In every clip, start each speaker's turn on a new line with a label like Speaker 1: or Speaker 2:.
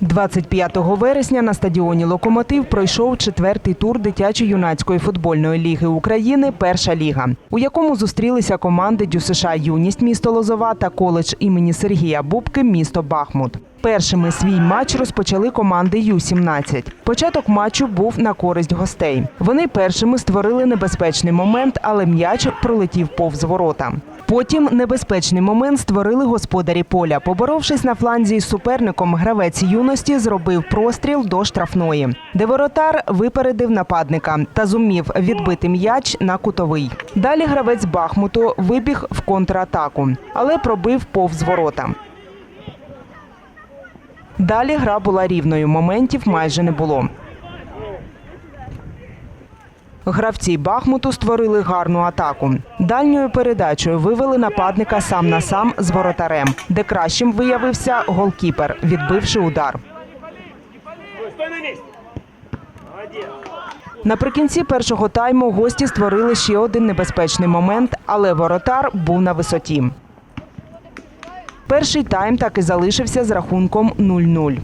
Speaker 1: 25 вересня на стадіоні Локомотив пройшов четвертий тур дитячо-юнацької футбольної ліги України Перша ліга, у якому зустрілися команди ДЮСШ Юність місто Лозова та коледж імені Сергія Бубки місто Бахмут. Першими свій матч розпочали команди Ю-17. Початок матчу був на користь гостей. Вони першими створили небезпечний момент, але м'яч пролетів повз ворота. Потім небезпечний момент створили господарі поля. Поборовшись на фланзі із суперником, гравець юності зробив простріл до штрафної, де воротар випередив нападника та зумів відбити м'яч на кутовий. Далі гравець Бахмуту вибіг в контратаку, але пробив повз ворота. Далі гра була рівною, моментів майже не було. Гравці Бахмуту створили гарну атаку. Дальньою передачею вивели нападника сам на сам з воротарем, де кращим виявився голкіпер, відбивши удар. Наприкінці першого тайму гості створили ще один небезпечний момент, але воротар був на висоті. Перший тайм так і залишився з рахунком 0-0.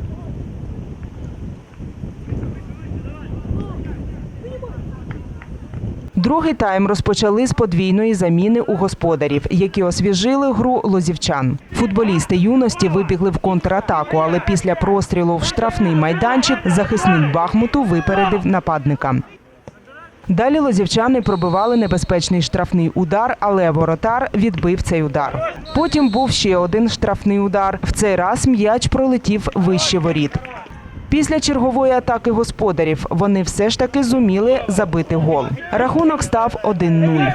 Speaker 1: Другий тайм розпочали з подвійної заміни у господарів, які освіжили гру лозівчан. Футболісти юності вибігли в контратаку, але після прострілу в штрафний майданчик захисник Бахмуту випередив нападника. Далі лозівчани пробивали небезпечний штрафний удар, але воротар відбив цей удар. Потім був ще один штрафний удар. В цей раз м'яч пролетів вище воріт. Після чергової атаки господарів вони все ж таки зуміли забити гол. Рахунок став 1-0.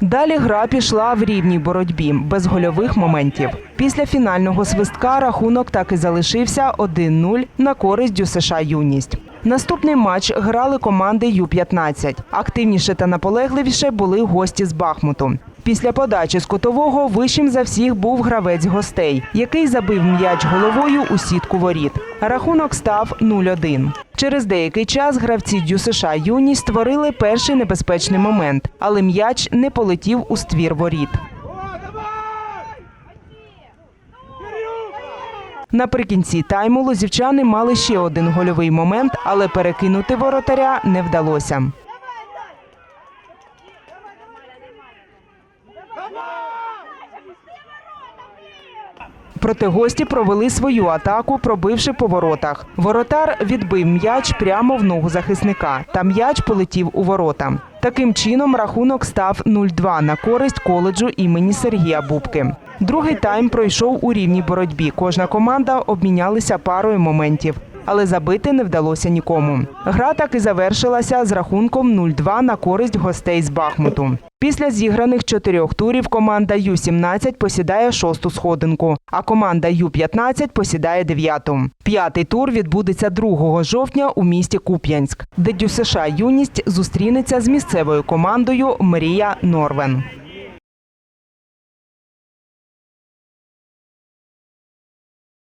Speaker 1: Далі гра пішла в рівній боротьбі без гольових моментів. Після фінального свистка рахунок так і залишився 1-0 на користь ДЮСШ Юність. Наступний матч грали команди Ю-15. Активніше та наполегливіше були гості з Бахмуту. Після подачі з котового вищим за всіх був гравець гостей, який забив м'яч головою у сітку воріт. Рахунок став 0-1. Через деякий час гравці ДЮСШ Юність створили перший небезпечний момент, але м'яч не полетів у ствір воріт. Наприкінці тайму лозівчани мали ще один гольовий момент, але перекинути воротаря не вдалося. Проте гості провели свою атаку, пробивши по воротах. Воротар відбив м'яч прямо в ногу захисника, та м'яч полетів у ворота. Таким чином рахунок став 0-2 на користь коледжу імені Сергія Бубки. Другий тайм пройшов у рівній боротьбі. Кожна команда обмінялися парою моментів. Але забити не вдалося нікому. Гра так і завершилася з рахунком 0-2 на користь гостей з Бахмуту. Після зіграних чотирьох турів команда Ю-17 посідає шосту сходинку, а команда Ю-15 посідає дев'яту. П'ятий тур відбудеться 2 жовтня у місті Куп'янськ, де ДЮСШ Юність зустрінеться з місцевою командою Мрія Норвен.